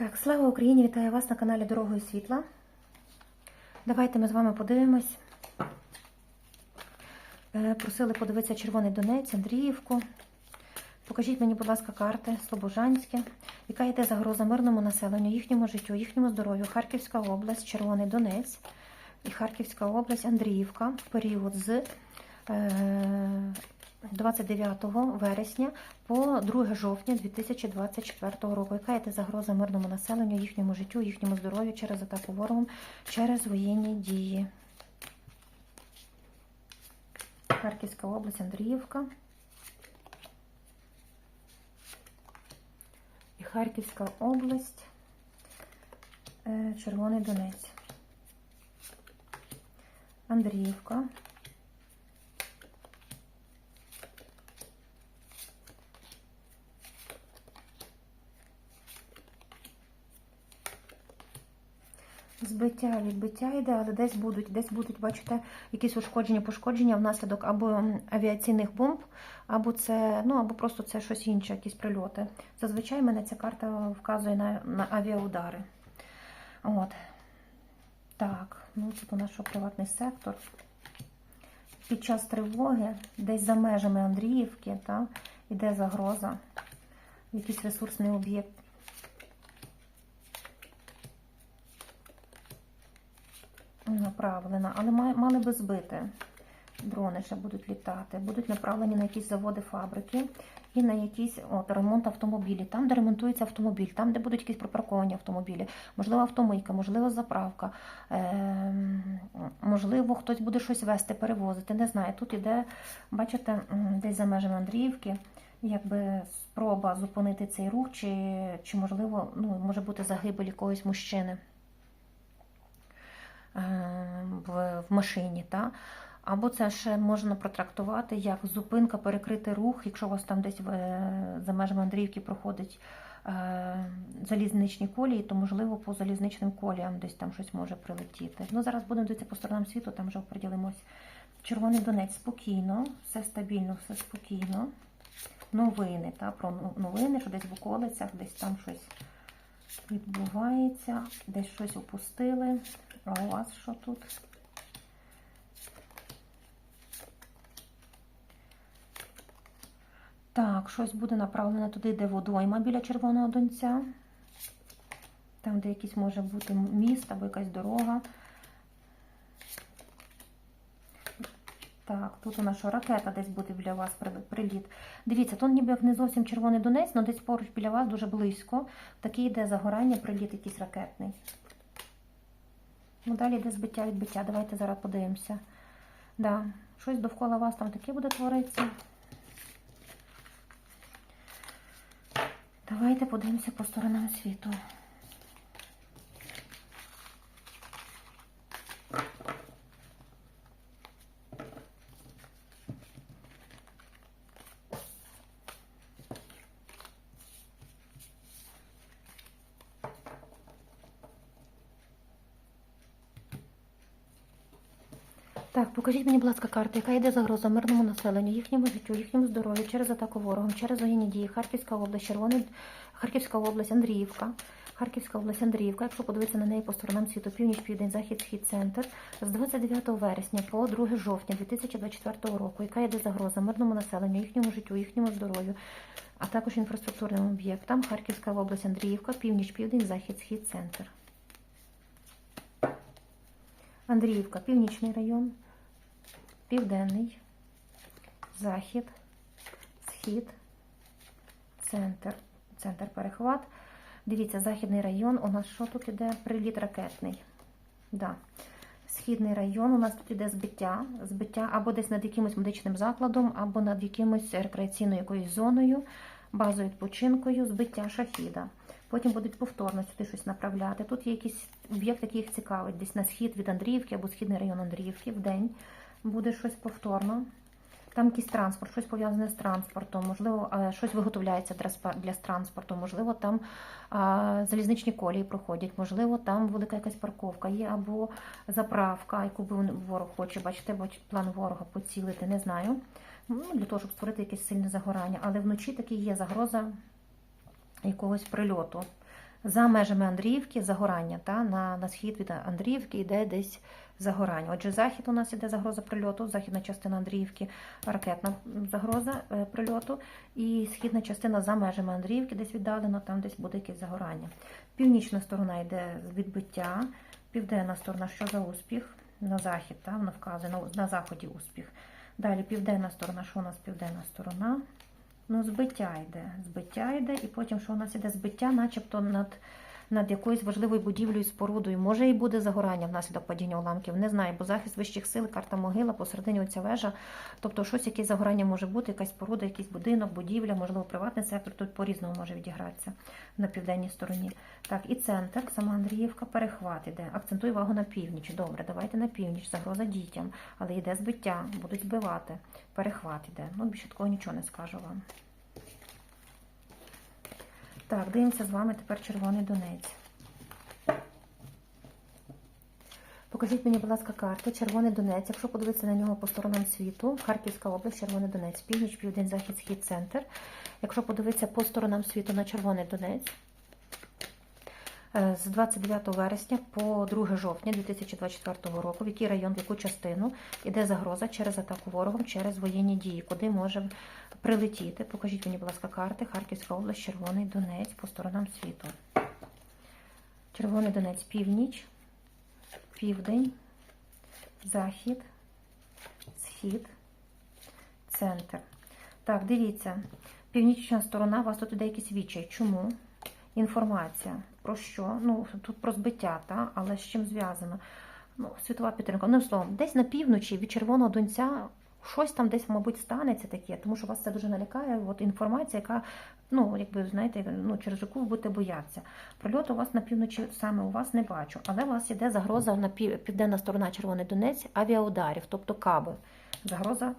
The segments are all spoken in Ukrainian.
Так, слава Україні! Вітаю вас на каналі Дорогою Світла. Давайте ми з вами подивимось. Е, Просили подивитися Червоний Донець, Андріївку. Покажіть мені, будь ласка, карти Слобожанське. Яка йде загроза мирному населенню, їхньому життю, їхньому здоров'ю? Харківська область, Червоний Донець і Харківська область, Андріївка період з е, 29 вересня по 2 жовтня 2024 року. Яка йде загроза мирному населенню, їхньому життю, їхньому здоров'ю через атаку ворогом, через воєнні дії? Харківська область, Андріївка. І Харківська область, е, Червоний Донець. Андріївка. Збиття, відбиття йде, але десь будуть, десь будуть, бачите, якісь ушкодження, пошкодження внаслідок або авіаційних бомб, або це, ну або просто це щось інше, якісь прильоти. Зазвичай мене ця карта вказує на, на авіаудари. От. Так, ну тут у нас приватний сектор. Під час тривоги, десь за межами Андріївки, та, іде загроза, якийсь ресурсний об'єкт. Направлена, але мали би збити. Дрони ще будуть літати, будуть направлені на якісь заводи, фабрики і на якийсь от, ремонт автомобілів. Там, де ремонтується автомобіль, там, де будуть якісь припарковані автомобілі, можливо, автомийка, можливо, заправка, ем, можливо, хтось буде щось вести, перевозити. Не знаю. Тут іде, бачите, десь за межами Андріївки, якби спроба зупинити цей рух, чи, чи можливо, ну, може бути загибель якогось мужчини е, в, машині. Та? Або це ще можна протрактувати як зупинка, перекрити рух, якщо у вас там десь е, за межами Андріївки проходить е, залізничні колії, то можливо по залізничним коліям десь там щось може прилетіти. Ну зараз будемо дивитися по сторонам світу, там вже оприділимось. Червоний Донець спокійно, все стабільно, все спокійно. Новини, та, про ну- новини, що десь в околицях, десь там щось відбувається, десь щось опустили. А у вас що тут? Так, щось буде направлено туди, де водойма біля Червоного Донця. Там, де якийсь може бути міст або якась дорога. Так, тут у нас що ракета десь буде біля вас приліт. Дивіться, тут ніби як не зовсім червоний Донець, але десь поруч біля вас дуже близько. Такий йде загорання, приліт якийсь ракетний. Ну, далі йде збиття відбиття. Давайте зараз подивимося. Да, щось довкола вас там таке буде творитися. Давайте подивимося по сторонам світу. Так, покажіть мені, будь ласка, карти, яка йде загроза мирному населенню, їхньому життю, їхньому здоров'ю через атаку ворогом, через воєнні дії, Харківська область, Червоний, Харківська область, Андріївка, Харківська область, Андріївка. Якщо подивитися на неї по сторонам світу, північ, південь, захід, схід, центр, з 29 вересня по 2 жовтня 2024 року, яка йде загроза мирному населенню, їхньому життю, їхньому здоров'ю, а також інфраструктурним об'єктам, Харківська область, Андріївка, північ, південь, захід, схід, центр. Андріївка, північний район, південний, захід, схід, центр, центр перехват. Дивіться, західний район. У нас що тут іде? Приліт ракетний. Да. Східний район, у нас тут іде збиття, збиття або десь над якимось медичним закладом, або над якимось рекреаційною якоюсь зоною, базою відпочинкою, збиття шахіда. Потім будуть повторно сюди щось направляти. Тут є якийсь об'єкт, який їх цікавить, десь на схід від Андріївки або східний район Андріївки в день буде щось повторно. Там якийсь транспорт, щось пов'язане з транспортом, можливо, е, щось виготовляється для транспорту, можливо, там залізничні колії проходять, можливо, там велика якась парковка є, або заправка, яку би ворог хоче, бачите, бач- план ворога поцілити, не знаю. Ну, для того, щоб створити якесь сильне загорання. Але вночі таки є загроза якогось прильоту. За межами Андріївки загорання. Та? На, на схід від Андріївки йде десь загорання. Отже, захід у нас іде загроза прильоту, західна частина Андріївки, ракетна загроза е, прильоту, і східна частина за межами Андріївки, десь віддалено, там десь буде якесь загорання. Північна сторона йде відбиття, південна сторона, що за успіх? На захід, та? вона вказує на, на заході успіх. Далі південна сторона, що у нас південна сторона? Ну, збиття йде. Збиття йде, і потім, що у нас іде збиття, начебто над, над якоюсь важливою будівлею, спорудою. Може і буде загорання внаслідок падіння уламків. Не знаю, бо захист вищих сил, карта могила, посередині оця вежа. Тобто, щось, якесь загорання може бути, якась споруда, якийсь будинок, будівля, можливо, приватний сектор. Тут по-різному може відігратися на південній стороні. Так, і центр, сама Андріївка, перехват іде. Акцентуй увагу на північ. Добре, давайте на північ. Загроза дітям, але йде збиття, будуть збивати. Перехват іде. Ну, більше такого нічого не скажу вам. Так, дивимося з вами тепер червоний Донець. Покажіть мені, будь ласка, карти. Червоний Донець. Якщо подивитися на нього по сторонам світу, Харківська область, Червоний Донець, північ, південь, захід, схід, центр. Якщо подивитися по сторонам світу на Червоний Донець, з 29 вересня по 2 жовтня 2024 року, в який район, в яку частину іде загроза через атаку ворогом, через воєнні дії, куди може прилетіти. Покажіть мені, будь ласка, карти. Харківська область, Червоний Донець по сторонам світу. Червоний Донець, північ, південь, захід, схід, центр. Так, дивіться, північна сторона, у вас тут іде якийсь відчай. Чому? Інформація. Про що? Ну, тут про збиття, та? але з чим зв'язано? Ну, світова підтримка. Ну, словом, десь на півночі від червоного донця щось там десь, мабуть, станеться таке, тому що вас це дуже налякає. От інформація, яка, ну, якби знаєте, ну, через яку ви будете боятися. Прильоту у вас на півночі саме у вас не бачу, але у вас іде загроза на пів, південна сторона Червоний Донець, авіаударів, тобто каби. Загроза.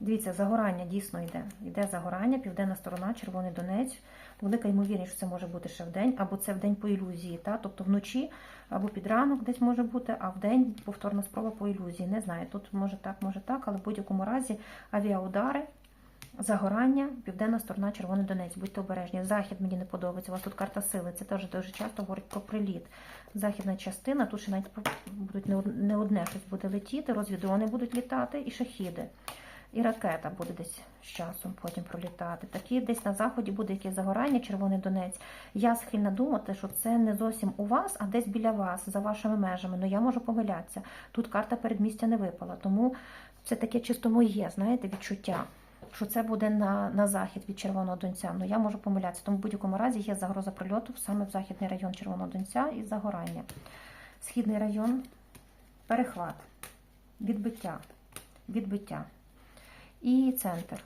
Дивіться, загорання дійсно йде. Йде загорання, південна сторона, Червоний Донець. Велика ймовірність, що це може бути ще в день, або це в день по ілюзії, та? тобто вночі, або під ранок десь може бути, а в день повторна спроба по ілюзії. Не знаю, тут може так, може так, але в будь-якому разі авіаудари, загорання, південна сторона, Червоний Донець. Будьте обережні. Захід мені не подобається. У вас тут карта сили. Це теж дуже часто говорить про приліт. Західна частина, тут ще навіть будуть не одне щось буде летіти, розвідрони будуть літати і шахіди. І ракета буде десь з часом потім пролітати. Такі десь на заході буде якесь загорання, червоний донець. Я схильна думати, що це не зовсім у вас, а десь біля вас, за вашими межами. Ну я можу помилятися. Тут карта передмістя не випала. Тому це таке чисто моє, знаєте, відчуття. Що це буде на, на захід від Червоного Донця. Ну я можу помилятися. Тому в будь-якому разі є загроза прильоту саме в західний район Червоного Донця і загорання. Східний район перехват, відбиття, відбиття. І центр.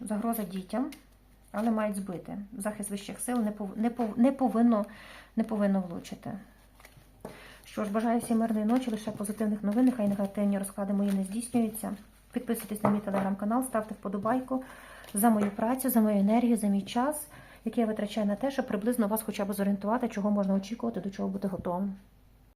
Загроза дітям, але мають збити. Захист вищих сил не, пов... не, пов... не, повинно, не повинно влучити. Що ж, бажаю всім мирної ночі, лише позитивних новин, хай негативні розклади мої не здійснюються. Підписуйтесь на мій телеграм-канал, ставте вподобайку за мою працю, за мою енергію, за мій час, який я витрачаю на те, щоб приблизно вас хоча б зорієнтувати, чого можна очікувати, до чого бути готовим.